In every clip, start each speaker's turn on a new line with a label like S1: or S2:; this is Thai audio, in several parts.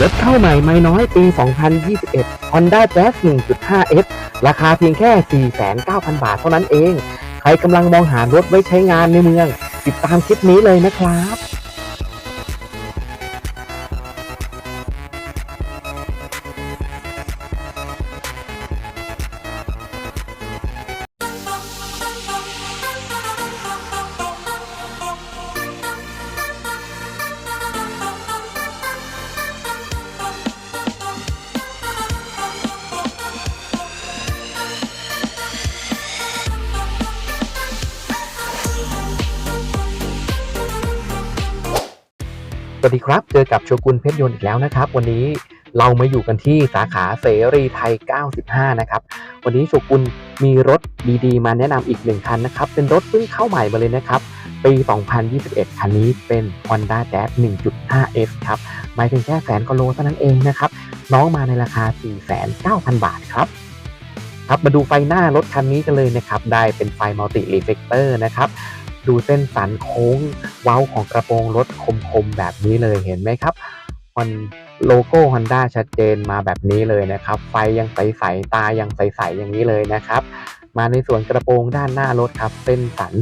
S1: รถเข้าใหม่ไม่น้อยปี 2021 Honda Jazz 1.5S ราคาเพียงแค่ 49,000 บาทเท่านั้นเอง ใครกำลังมองหารถไว้ใช้งานในเมือง ติดตามคลิปนี้เลยนะครับ ดีครับ เจอกับโชกุนเพชรยนต์อีกแล้วนะครับ วันนี้เรามาอยู่กันที่สาขาเสรีไทย 95 นะครับ วันนี้โชกุนมีรถดีๆ มาแนะนำอีกหนึ่งคันนะครับ เป็นรถเพิ่งเข้าใหม่มาเลยนะครับ ปี 2021 คันนี้เป็น Honda Jazz 1.5S ครับหมายถึงแค่แสนกว่าโลเท่านั้นเองนะครับ น้องมาในราคา 4,900 บาทครับครับมาดูไฟหน้ารถคันนี้กันเลยนะครับ ได้เป็นไฟมัลติรีเฟกเตอร์นะครับ ดูเส้นสันโค้งเว้าของกระโปรงรถคมๆแบบนี้เลยเห็นไหมครับมันโลโก้ Honda ชัดเจนมาแบบนี้เลยนะครับ ไฟยังใสๆตายังใสๆอย่างนี้เลยนะครับ มาในส่วนกระโปรงด้านหน้ารถครับ เส้นสัน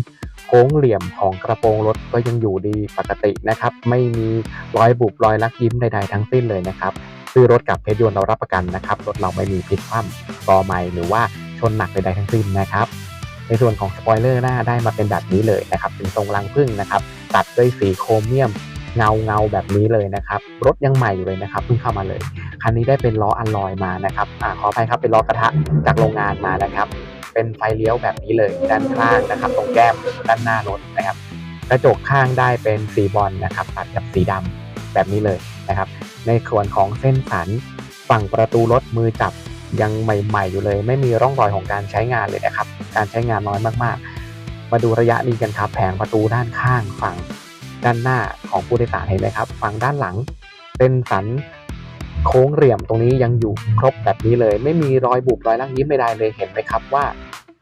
S1: โค้งเหลี่ยมของกระโปรงรถก็ยังอยู่ดีปกตินะครับ ไม่มีรอยบุบรอยลักยิ้มใดๆทั้งสิ้นเลยนะครับซื้อรถกับเพชรยนต์เรารับประกันนะครับ รถเราไม่มีพลิกคว่ำกอไม่หรือว่าชนหนักใดๆทั้งสิ้นนะครับ ในส่วนของสปอยเลอร์หน้าได้มาเป็นแบบนี้เลยนะครับเป็นทรงรังผึ้งนะครับ ตัดด้วยสีโครเมียมเงาเงาแบบนี้เลยนะครับ รถยังใหม่อยู่เลยนะครับเพิ่งเข้ามาเลย คันนี้ได้เป็นล้ออัลลอยมานะครับอ่าขออภัยครับเป็นล้อกระทะจากโรงงานมานะครับ เป็นไฟเลี้ยวแบบนี้เลยด้านข้างนะครับ ตรงแก้มด้านหน้ารถนะครับ กระจกข้างได้เป็นสีบอลนะครับ ตัดกับสีดำแบบนี้เลยนะครับ ในส่วนของเส้นสันฝั่งประตูรถมือจับ ยังใหม่ๆอยู่เลย ไม่มีร่องรอยของการใช้งานเลยนะครับ การใช้งานน้อยมากๆ มาดูระยะนี้กันครับ แผงประตูด้านข้างฝั่งด้านหน้าของผู้โดยสารเห็นไหมครับ ฝั่งด้านหลังเป็นสันโค้งเหลี่ยมตรงนี้ยังอยู่ครบแบบนี้เลย ไม่มีรอยบุบรอยลักยิ้มไม่ได้เลยเห็นไหมครับว่า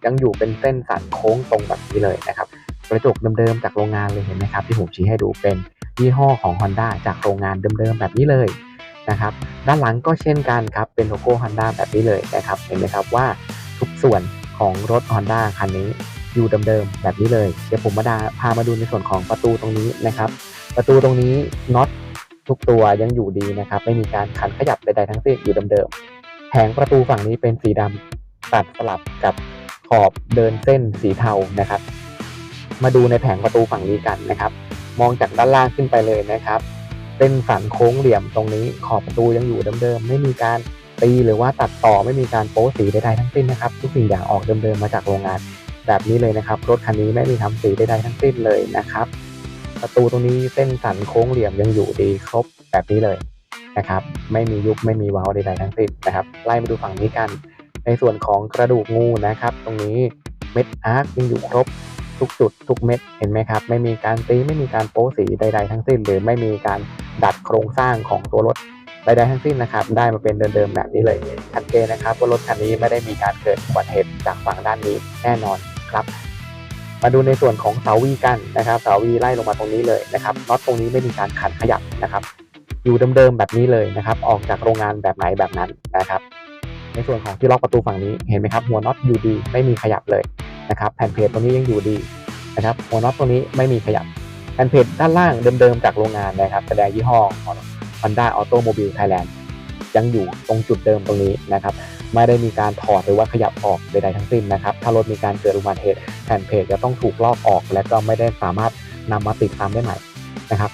S1: ยังอยู่เป็นเส้นสันโค้งตรงแบบนี้เลยนะครับกระจกเดิมๆจากโรงงานเลยเห็นไหมครับที่ผมชี้ให้ดูเป็นยี่ห้อของ Honda จากโรงงานเดิมๆแบบนี้เลย นะครับ ด้านหลังก็เช่นกันครับ เป็นโลโก้ Honda แบบนี้เลยนะครับ เห็นไหมครับว่าทุกส่วนของรถ Honda คันนี้อยู่เดิมๆแบบนี้เลย เดี๋ยวผมมาดาพามาดูในส่วนของประตูตรงนี้นะครับ ประตูตรงนี้น็อตทุกตัวยังอยู่ดีนะครับ ไม่มีการขันขยับใดๆทั้งสิ้นอยู่เดิมๆแผงประตูฝั่งนี้เป็นสีดำตัดสลับกับขอบเดินเส้นสีเทานะครับ มาดูในแผงประตูฝั่งนี้กันนะครับ มองจากด้านล่างขึ้นไปเลยนะครับ เป็นสันโค้งเหลี่ยมตรงนี้ ขอบประตูยังอยู่เดิมๆไม่มีการตีหรือว่าตัดต่อไม่มีการโป๊สีใดๆทั้งสิ้นนะครับ ทุกสิ่งอย่างออกเดิมๆมาจากโรงงาน แบบนี้เลยนะครับ รถคันนี้ไม่มีทำสีใดๆทั้งสิ้นเลยนะครับ ประตูตรงนี้เส้นสันโค้งเหลี่ยมยังอยู่ดีครบแบบนี้เลยนะครับ ไม่มียุบไม่มีเว้าใดๆทั้งสิ้นนะครับ ไล่มาดูฝั่งนี้กัน ในส่วนของกระดูกงูนะครับ ตรงนี้เม็ดอาร์คยังอยู่ครบทุกจุดทุกเม็ดเห็นไหมครับ ไม่มีการตีไม่มีการโป๊สีใด ๆ ทั้งสิ้น หรือไม่มีการ ดัดโครงสร้างของตัวรถใดๆทั้งสิ้นนะครับ ได้มาเป็นเดิมๆแบบนี้เลยชัดเจนนะครับว่ารถคันนี้ไม่ได้มีการเกิดอุบัติเหตุจากฝั่งด้านนี้แน่นอนครับ มาดูในส่วนของเสาวีกันนะครับเสาวีไล่ลงมาตรงนี้เลยนะครับน็อตตรงนี้ไม่มีการขันขยับนะครับ อยู่เดิมๆแบบนี้เลยนะครับ ออกจากโรงงานแบบไหนแบบนั้นนะครับ ในส่วนของที่ล็อกประตูฝั่งนี้เห็นไหมครับหัวน็อตอยู่ดีไม่มีขยับเลยนะครับ แผ่นเพจตรงนี้ยังอยู่ดีนะครับ หัวน็อตตรงนี้ไม่มีขยับ แผ่นเพจด้านล่างเดิมๆจากโรงงานนะครับ แสดงยี่ห้อของ Honda Automobile Thailand ยังอยู่ตรงจุดเดิมตรงนี้นะครับ ไม่ได้มีการถอดหรือว่าขยับออกใดๆทั้งสิ้นนะครับ ถ้ารถมีการเกิดอุบัติเหตุแผ่นเพจจะต้องถูกลอกออก และก็ไม่ได้สามารถนำมาติดซ้ำได้ใหม่นะครับ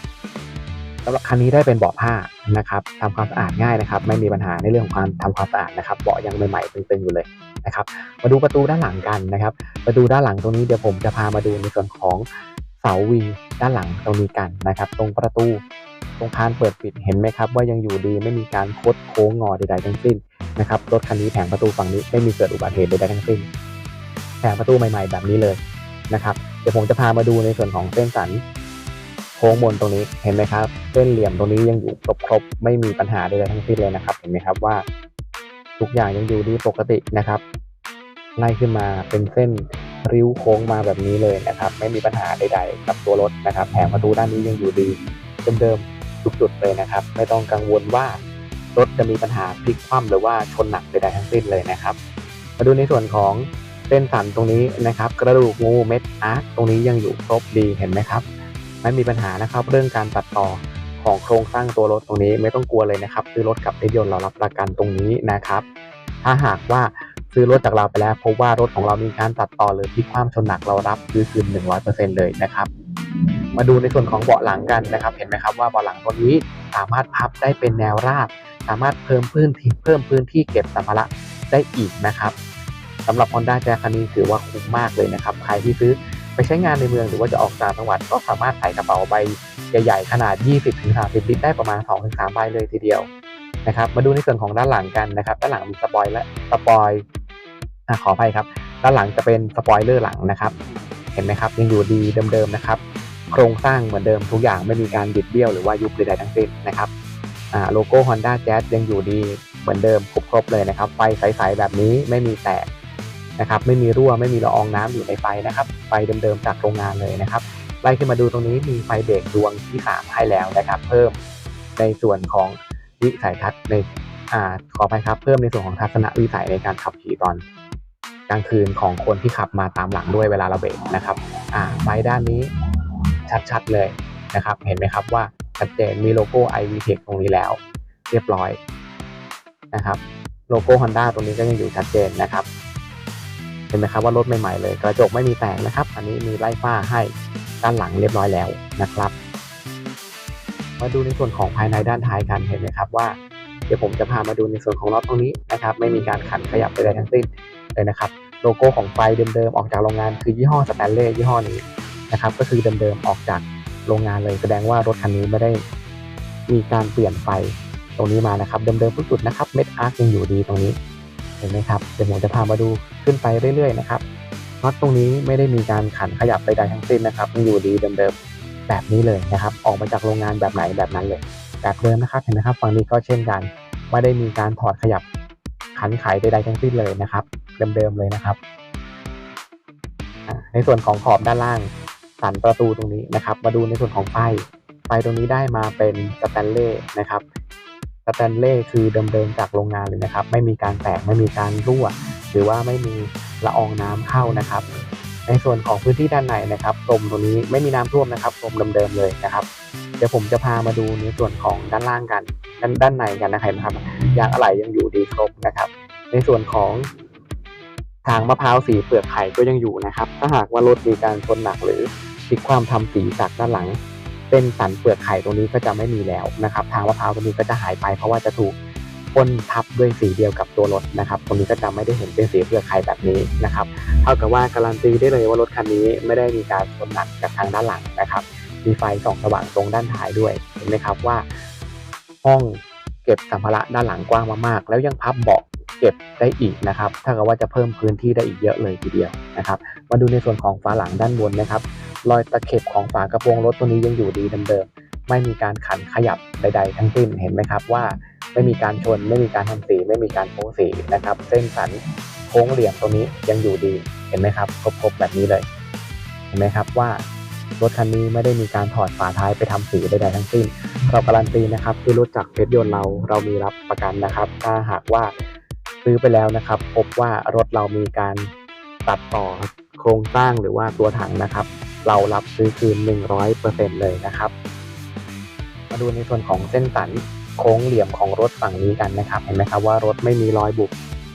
S1: สำหรับคันนี้ได้เป็นเบาะผ้านะครับทำความสะอาดง่ายนะครับ ไม่มีปัญหาในเรื่องของการทำความสะอาดนะครับ เบาะยังใหม่ๆตึงๆอยู่เลยนะครับ มาดูประตูด้านหลังกันนะครับ ประตูด้านหลังตรงนี้เดี๋ยวผมจะพามาดูในส่วนของ สาวิงด้านหลังตรงนี้กันนะครับ ตรงประตูตรงคานเปิดปิดเห็นไหมครับว่ายังอยู่ดีไม่มีการคดโค้งงอใดๆทั้งสิ้นนะครับรถคันนี้แผงประตูฝั่งนี้ไม่มีเกิดอุบัติเหตุใดๆทั้งสิ้นแผงประตูใหม่ ๆ แบบนี้เลยนะครับเดี๋ยวผมจะพามาดูในส่วนของเส้นสันโค้งบนตรงนี้เห็นไหมครับ เส้นเหลี่ยมตรงนี้ยังอยู่ครบๆไม่มีปัญหาใดๆทั้งสิ้นเลยนะครับ เห็นไหมครับว่า ทุกอย่างยังอยู่ดีปกตินะครับไล่ขึ้นมาเป็นเส้น ริ้วโค้งมาแบบนี้เลยนะครับ ไม่มีปัญหาใดๆกับตัวรถนะครับแผงประตูด้านนี้ยังอยู่ดีเดิมๆทุกจุดเลยนะครับ ไม่ต้องกังวลว่ารถจะมีปัญหาพลิกคว่ำหรือว่าชนหนักใดๆทั้งสิ้นเลยนะครับ มาดูในส่วนของเส้นสันตรงนี้นะครับ กระดูกงูเม็ดอาร์ตรงนี้ยังอยู่ครบดีเห็นไหมครับ ไม่มีปัญหานะครับเรื่องการตัดต่อของโครงสร้างตัวรถตรงนี้ไม่ต้องกลัวเลยนะครับซื้อรถกับรถยนต์เรารับประกันตรงนี้นะครับ ถ้าหากว่า ซื้อรถจากเราไปแล้วพบว่ารถของเรามีการตัดต่อหรือพลิกคว่ำชนหนักเรารับซื้อคืน 100%เลยนะครับมาดูในส่วนของเบาะหลังกันนะครับ เห็นไหมครับว่าเบาะหลังตัวนี้สามารถพับได้เป็นแนวราบ สามารถเพิ่มพื้นที่เพิ่มพื้นที่เก็บสัมภาระได้อีกนะครับสำหรับ Honda Jazz คันนี้ถือว่าคุ้มมากเลยนะครับ ใครที่ซื้อไปใช้งานในเมืองหรือว่าจะออกต่างจังหวัดก็สามารถใส่กระเป๋าใบใหญ่ๆ ขนาด 20-30 ลิตรได้ประมาณ 2-3 ใบเลยทีเดียวนะครับ มาดูในส่วนของด้านหลังกันนะครับ ด้านหลังมีสปอยและสปอย อะขออภัยครับ ด้านหลังจะเป็นสปอยเลอร์หลังนะครับ เห็นไหมครับ ยังอยู่ดีเดิมๆนะครับ โครงสร้างเหมือนเดิมทุกอย่างไม่มีการบิดเบี้ยวหรือว่ายุบใดๆทั้งสิ้นนะครับอ่าโลโก้ Honda Jazz ยังอยู่ดีเหมือนเดิมครบๆเลยนะครับ ไฟใสๆแบบนี้ไม่มีแตกนะครับ ไม่มีรั่วไม่มีละอองน้ำอยู่ในไฟนะครับไฟเดิมๆจากโรงงานเลยนะครับไล่ขึ้นมาดูตรงนี้มีไฟเบรกดวงที่ 3 ให้แล้วนะครับ เพิ่มในส่วนของวิสัยทัศน์ในอ่าขอไปครับเพิ่มในส่วนของทัศนวิสัยในการขับขี่ตอน กลางคืนของคนที่ขับมาตามหลังด้วยเวลาเราเบรกนะครับอ่าไฟด้านนี้ชัดๆเลยนะครับเห็นไหมครับว่าชัดเจนมีโลโก้ iVTEC ตรงนี้แล้ว เรียบร้อยนะครับโลโก้ Honda ตรงนี้ก็ยังอยู่ชัดเจนนะครับ เห็นไหมครับว่ารถใหม่ๆเลย กระจกไม่มีแตกนะครับ อันนี้มีไล่ฝ้าให้ด้านหลังเรียบร้อยแล้วนะครับ มาดูในส่วนของภายในด้านท้ายกันเห็นไหมครับว่าเดี๋ยวผมจะพามาดูในส่วนของน็อตตรงนี้นะครับ ไม่มีการขันขยับใดๆทั้งสิ้น เลยนะครับ โลโก้ของไฟเดิมๆ ออกจากโรงงานคือยี่ห้อสแตนเล่ยี่ห้อนี้นะครับ ก็คือเดิมๆ ออกจากโรงงานเลย แสดงว่ารถคันนี้ไม่ได้มีการเปลี่ยนไฟตรงนี้มานะครับ เดิมๆทุกจุดนะครับเม็ดอาร์คยังอยู่ดีตรงนี้เห็นไหมครับเดี๋ยวผมจะพามาดูขึ้นไปเรื่อยๆนะครับน็อตตรงนี้ไม่ได้มีการขันขยับใดๆทั้งสิ้นนะครับยังอยู่ดีเดิมๆแบบนี้เลยนะครับ ออกมาจากโรงงานแบบไหนแบบนั้นเลยแบบเดิมนะครับเห็นไหมครับฝั่งนี้ก็เช่นกัน ไม่ได้มีการถอดขยับขันไขใดๆทั้งสิ้นเลยนะครับ เดิมๆเลยนะครับ ในส่วนของขอบด้านล่างสันประตูตรงนี้นะครับ มาดูในส่วนของไฟไฟตรงนี้ได้มาเป็นสแตนเล่นะครับสแตนเล่คือเดิมๆจากโรงงานเลยนะครับ ไม่มีการแตกไม่มีการรั่ว หรือว่าไม่มีละอองน้ำเข้านะครับ ในส่วนของพื้นที่ด้านในนะครับตมตรงนี้ไม่มีน้ำท่วมนะครับตมเดิมๆเลยนะครับ เดี๋ยวผมจะพามาดูในส่วนของด้านล่างกันด้านด้านในกันนะครับ ยางอะไหล่ยังอยู่ดีครบนะครับ ในส่วนของ ทางมะพร้าวสีเปลือกไข่ก็ยังอยู่นะครับ ถ้าหากว่ารถมีการชนหนักหรือพลิกความทำสีจากด้านหลังเส้นสันเปลือกไข่ตรงนี้ก็จะไม่มีแล้วนะครับ ทางมะพร้าวตรงนี้ก็จะหายไปเพราะว่าจะถูกพ่นทับด้วยสีเดียวกับตัวรถนะครับ ตรงนี้ก็จะไม่ได้เห็นเป็นสีเปลือกไข่แบบนี้นะครับเท่ากับว่าการันตีได้เลยว่ารถคันนี้ไม่ได้มีการชนหนักจากทางด้านหลังนะครับ มีไฟส่องสว่างตรงด้านท้ายด้วยเห็นไหมครับว่า ห้องเก็บสัมภาระด้านหลังกว้างมากๆ แล้วยังพับเบาะ เก็บได้อีกนะครับถ้ากับว่าจะเพิ่มพื้นที่ได้อีกเยอะเลยทีเดียวนะครับมาดูในส่วนของฝาหลังด้านบนนะครับ รอยตะเข็บของฝากระโปรงรถตัวนี้ยังอยู่ดีเดิมๆไม่มีการขันขยับใด ๆ ทั้งสิ้นเห็นไหมครับว่าไม่มีการชน ไม่มีการทำสี ไม่มีการโค้งสีนะครับเส้นสันโค้งเหลี่ยมตรงนี้ยังอยู่ดีเห็นไหมครับครบๆแบบนี้เลย เห็นไหมครับว่ารถคันนี้ไม่ได้มีการถอดฝาท้ายไปทำสีใดๆทั้งสิ้น เราการันตีนะครับที่รถจากเพชรยนต์เราเรามีรับประกันนะครับ ถ้าหากว่า ซื้อไปแล้วนะครับ พบว่ารถเรามีการตัดต่อโครงสร้างหรือว่าตัวถังนะครับ เรารับซื้อคืน 100%เลยนะครับ มาดูในส่วนของเส้นสันโค้งเหลี่ยมของรถฝั่งนี้กันนะครับ เห็นไหมครับว่ารถไม่มีรอยบุบ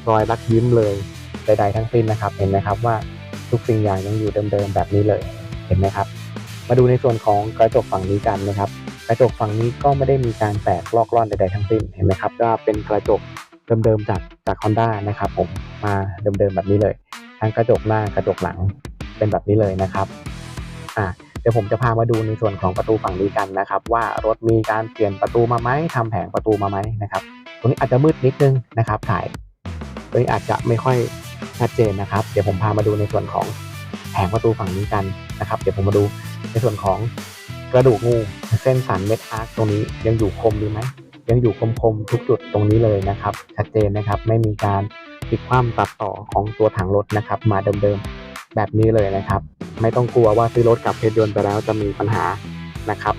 S1: รอยรักยิ้มเลยใดๆทั้งสิ้นนะครับ เห็นไหมครับว่าทุกสิ่งอย่างยังอยู่เดิมๆแบบนี้เลย เห็นไหมครับ มาดูในส่วนของกระจกฝั่งนี้กันนะครับ กระจกฝั่งนี้ก็ไม่ได้มีการแตกลอกล่อนใดๆทั้งสิ้น เห็นไหมครับว่าเป็นกระจก เดิมๆจากจาก Honda นะครับผมมาเดิมๆแบบนี้เลย ทั้งกระจกหน้ากระจกหลังเป็นแบบนี้เลยนะครับอ่าเดี๋ยวผมจะพามาดูในส่วนของประตูฝั่งนี้กันนะครับ ว่ารถมีการเปลี่ยนประตูมาไหมทำแผงประตูมาไหมนะครับตรงนี้อาจจะมืดนิดนึงนะครับถ่ายตรงนี้อาจจะไม่ค่อยชัดเจนนะครับ เดี๋ยวผมพามาดูในส่วนของแผงประตูฝั่งนี้กันนะครับ เดี๋ยวผมมาดูในส่วนของกระดูกงูเส้นสันเม็ดอาร์ตรงนี้ยังอยู่คมดีไหม ยังอยู่คมๆทุกจุดตรงนี้เลยนะครับ ชัดเจนนะครับไม่มีการพลิกคว่ำตัดต่อของตัวถังรถนะครับ มาเดิมๆแบบนี้เลยนะครับ ไม่ต้องกลัวว่าซื้อรถกับเพชรยนต์ไปแล้วจะมีปัญหานะครับ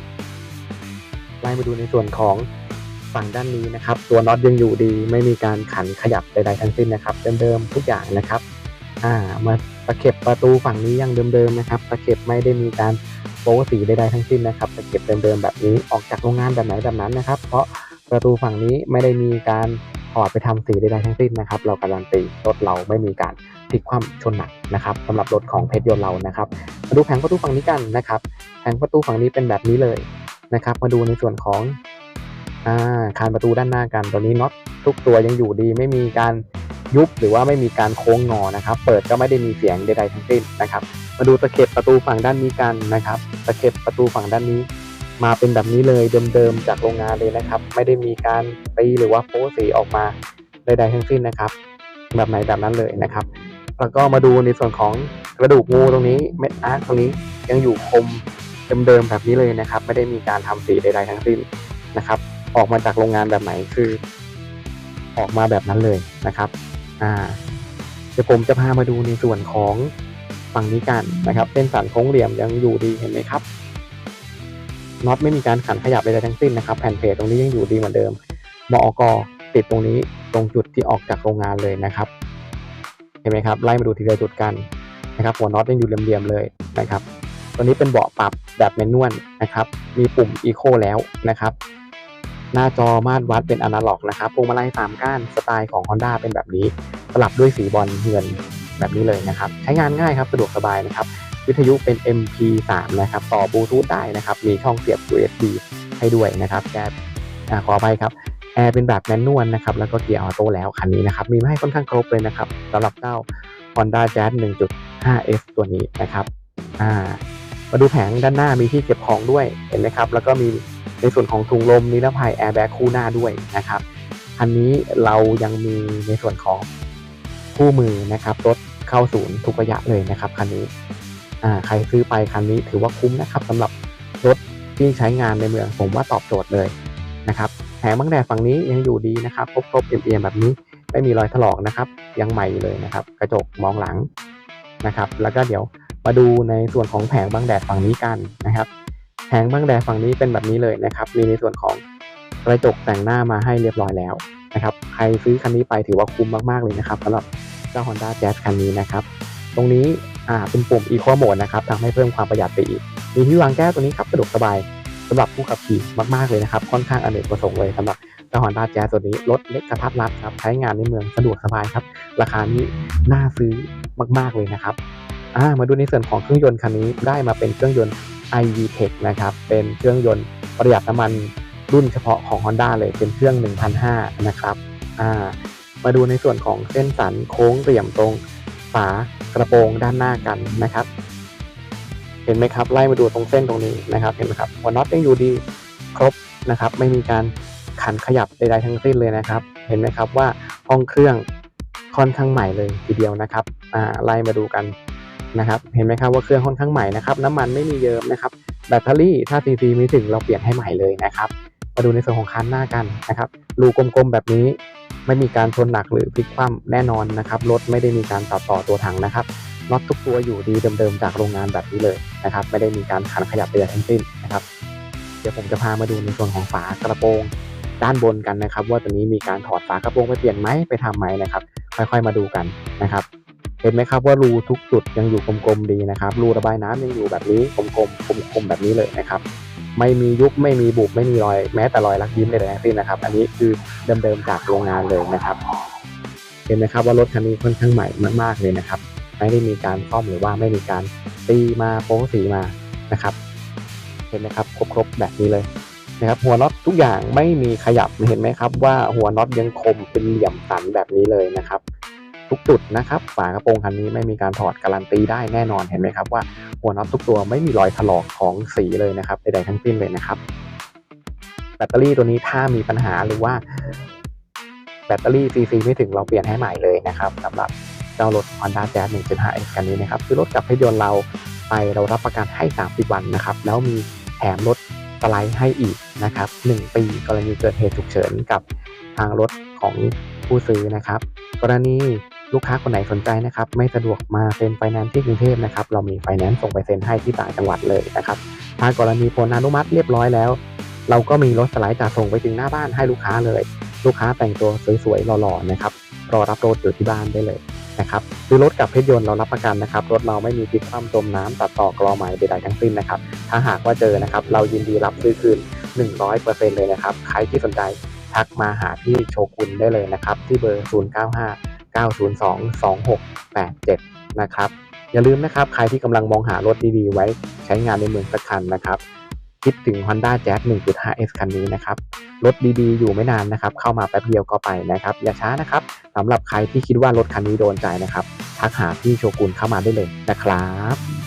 S1: ไล่มาดูในส่วนของฝั่งด้านนี้นะครับ ตัวน็อตยังอยู่ดี ไม่มีการขันขยับใดๆทั้งสิ้นนะครับ เดิมๆทุกอย่างนะครับอ่ามาตะเข็บประตูฝั่งนี้ยังเดิมๆนะครับตะเข็บไม่ได้มีการโป๊สีใดๆทั้งสิ้นนะครับตะเข็บเดิมๆแบบนี้ออกจากโรงงานแบบไหนแบบนั้นนะครับ เพราะ ประตูฝั่งนี้ไม่ได้มีการถอดไปทำสีใดๆทั้งสิ้นนะครับ เราการันตีรถเราไม่มีการพลิกคว่ำชนหนักนะครับสำหรับรถของเพชรยนต์เรานะครับ มาดูแผงประตูฝั่งนี้กันนะครับ แผงประตูฝั่งนี้เป็นแบบนี้เลยนะครับ มาดูในส่วนของอ่าคานประตูด้านหน้ากันตัวนี้น็อตทุกตัวยังอยู่ดี ไม่มีการยุบหรือว่าไม่มีการโค้งงอนะครับ เปิดก็ไม่ได้มีเสียงใดๆทั้งสิ้นนะครับ มาดูตะเข็บประตูฝั่งด้านนี้กันนะครับ ตะเข็บประตูฝั่งด้านนี้ มาเป็นแบบนี้เลยเดิมๆจากโรงงานเลยนะครับ ไม่ได้มีการตีหรือว่าโป๊สีออกมาใดๆทั้งสิ้นนะครับ แบบไหนแบบนั้นเลยนะครับ แล้วก็มาดูในส่วนของกระดูกงูตรงนี้เม็ดอาร์ตตรงนี้ยังอยู่คมเดิมๆแบบนี้เลยนะครับ ไม่ได้มีการทำสีใดๆทั้งสิ้นนะครับ ออกมาจากโรงงานแบบไหนคือ ออกมาแบบนั้นเลยนะครับอ่าเดี๋ยวผมจะพามาดูในส่วนของฝั่งนี้กันนะครับเส้นสันโค้งเหลี่ยมยังอยู่ดีเห็นไหมครับ น็อตไม่มีการขันขยับใดๆทั้งสิ้นนะครับแผ่นเพจตรงนี้ยังอยู่ดีเหมือนเดิมมอกติดตรงนี้ตรงจุดที่ออกจากโรงงานเลยนะครับ เห็นไหมครับไล่มาดูทีละจุดกันนะครับ หัวน็อตยังอยู่เหลี่ยมๆเลยนะครับ ตัวนี้เป็นเบาะปรับแบบแมนนวลนะครับ มีปุ่ม Eco แล้วนะครับหน้าจอมาตรวัดเป็นอนาล็อกนะครับพวงมาลัยสามก้านสไตล์ของ Honda เป็นแบบนี้ สลับด้วยสีบอลเงินแบบนี้เลยนะครับ ใช้งานง่ายครับ สะดวกสบายนะครับ วิทยุเป็น MP3 นะครับ ต่อบลูทูธได้นะครับ มีช่องเสียบ USB ให้ด้วยนะครับแกอ่าขอไปครับแอร์เป็นแบบแมนนวลนะครับ แล้วก็เกียร์ออโต้แล้วคันนี้นะครับ มีมาให้ค่อนข้างครบเลยนะครับสำหรับเจ้า Honda Jazz 1.5S ตัวนี้นะครับอ่ามาดูแผงด้านหน้ามีที่เก็บของด้วยเห็นไหมครับ แล้วก็มีในส่วนของถุงลมนิรภัยแอร์แบ็กคู่หน้าด้วยนะครับคันนี้เรายังมีในส่วนของคู่มือนะครับรถเข้าศูนย์ทุกระยะเลยนะครับคันนี้ ใครซื้อไปคันนี้ถือว่าคุ้มนะครับสำหรับรถที่ใช้งานในเมืองผมว่าตอบโจทย์เลยนะครับแผงบังแดดฝั่งนี้ยังอยู่ดีนะครับครบครบๆเอียมๆแบบนี้ไม่มีรอยถลอกนะครับ ยังใหม่เลยนะครับ กระจกมองหลังนะครับ แล้วก็เดี๋ยวมาดูในส่วนของแผงบังแดดฝั่งนี้กันนะครับ แผงบังแดดฝั่งนี้เป็นแบบนี้เลยนะครับ มีในส่วนของกระจกแต่งหน้ามาให้เรียบร้อยแล้วนะครับ ใครซื้อคันนี้ไปถือว่าคุ้มมากๆเลยนะครับสำหรับเจ้า Honda Jazz คันนี้นะครับ ตรงนี้ อ่าเป็นปุ่ม Eco Mode นะครับทำให้เพิ่มความประหยัดไปอีก มีที่วางแก้วตัวนี้ครับสะดวกสบายสำหรับผู้ขับขี่มากๆเลยนะครับค่อนข้างอเนกประสงค์เลยสำหรับเจ้า Honda Jazz ตัวนี้รถเล็กกระทัดรัดครับใช้งานในเมืองสะดวกสบายครับ ราคานี้น่าซื้อมากๆเลยนะครับอ่ามาดูในส่วนของเครื่องยนต์คันนี้ได้มาเป็นเครื่องยนต์ iVTEC นะครับเป็นเครื่องยนต์ประหยัดน้ำมันรุ่นเฉพาะของ Honda เลยเป็นเครื่อง 1,500 นะครับอ่ามาดูในส่วนของเส้นสันโค้งเหลี่ยมตรง ฝากระโปรงด้านหน้ากันนะครับ เห็นไหมครับไล่มาดูตรงเส้นตรงนี้นะครับเห็นไหมครับหัวน็อตยังอยู่ดีครบนะครับ ไม่มีการขันขยับใดๆทั้งสิ้นเลยนะครับ เห็นไหมครับว่าห้องเครื่องค่อนข้างใหม่เลยทีเดียวนะครับอ่าไล่มาดูกันนะครับ เห็นไหมครับว่าเครื่องค่อนข้างใหม่นะครับ น้ำมันไม่มีเยิมนะครับ แบตเตอรี่ถ้าซีซีมีถึงเราเปลี่ยนให้ใหม่เลยนะครับ มาดูในส่วนของคันหน้ากันนะครับรูกลมๆแบบนี้ไม่มีการชนหนักหรือพลิกคว่ำแน่นอนนะครับรถไม่ได้มีการตัดต่อตัวถังนะครับน็อตทุกตัวอยู่ดีเดิมๆจากโรงงานแบบนี้เลยนะครับไม่ได้มีการขันขยับใดๆทั้งสิ้นนะครับเดี๋ยวผมจะพามาดูในส่วนของฝากระโปรงด้านบนกันนะครับ ว่าตัวนี้มีการถอดฝากระโปรงไปเปลี่ยนไหมไปทำไหมนะครับ ค่อยๆมาดูกันนะครับเห็นไหมครับว่ารูทุกจุดยังอยู่กลมๆดีนะครับรูระบายน้ำยังอยู่แบบนี้กลมๆคมๆแบบนี้เลยนะครับ ไม่มียุบไม่มีบุบไม่มีรอยแม้แต่รอยลักยิ้มใดๆทั้งสิ้นนะครับ อันนี้คือเดิมๆจากโรงงานเลยนะครับ เห็นไหมครับว่ารถคันนี้ค่อนข้างใหม่มากๆเลยนะครับ ไม่ได้มีการซ่อมหรือว่าไม่มีการตีมาโป้สีมานะครับ เห็นไหมครับครบๆแบบนี้เลยนะครับ หัวน็อตทุกอย่างไม่มีขยับเห็นไหมครับ ว่าหัวน็อตยังคมเป็นเหลี่ยมสันแบบนี้เลยนะครับ ทุกจุดนะครับฝากระโปรงคันนี้ไม่มีการถอดการันตีได้แน่นอนเห็นไหมครับว่าหัวน็อตทุกตัวไม่มีรอยถลอกของสีเลยนะครับใดๆทั้งสิ้นเลยนะครับ แบตเตอรี่ตัวนี้ถ้ามีปัญหาหรือว่าแบตเตอรี่ซีซีไม่ถึงเราเปลี่ยนให้ใหม่เลยนะครับสำหรับเจ้ารถ Honda Jazz 1.5X คันนี้นะครับคือรถกับพยนต์เราไปเรารับประกันให้ 30 วันนะครับแล้วมีแถมรถสไลด์ให้อีกนะครับ 1 ปีกรณีเกิดเหตุฉุกเฉินกับทางรถของผู้ซื้อนะครับ กรณี ลูกค้าคนไหนสนใจนะครับไม่สะดวกมาเซ็นไฟแนนซ์ที่กรุงเทพนะครับเรามีไฟแนนซ์ส่งไปเซ็นให้ที่ต่างจังหวัดเลยนะครับถ้ากรณีผลอนุมัติเรียบร้อยแล้ว เราก็มีรถสไลด์จัดส่งไปถึงหน้าบ้านให้ลูกค้าเลย ลูกค้าแต่งตัวสวยๆหล่อๆนะครับรอรับรถอยู่ที่บ้านได้เลยนะครับซื้อรถกับเพชรยนต์เรารับประกันนะครับรถเราไม่มีพลิกคว่ำจมน้ำตัดต่อกรอใหม่ใดๆทั้งสิ้นนะครับถ้าหากว่าเจอนะครับเรายินดีรับซื้อคืน 100%เลยนะครับใครที่สนใจทักมาหาที่โชกุนได้เลยนะครับที่เบอร์ 095 902 2687 นะครับ อย่าลืมนะครับ ใครที่กำลังมองหารถดีๆ ไว้ใช้งานในเมืองสักคันนะครับ คิดถึง Honda Jazz 1.5S คันนี้นะครับ รถดีๆ อยู่ไม่นานนะครับ เข้ามาแป๊บเดียวก็ไปนะครับ อย่าช้านะครับสำหรับใครที่คิดว่ารถคันนี้โดนใจนะครับ ทักหาพี่โชกุนเข้ามาได้เลยนะครับ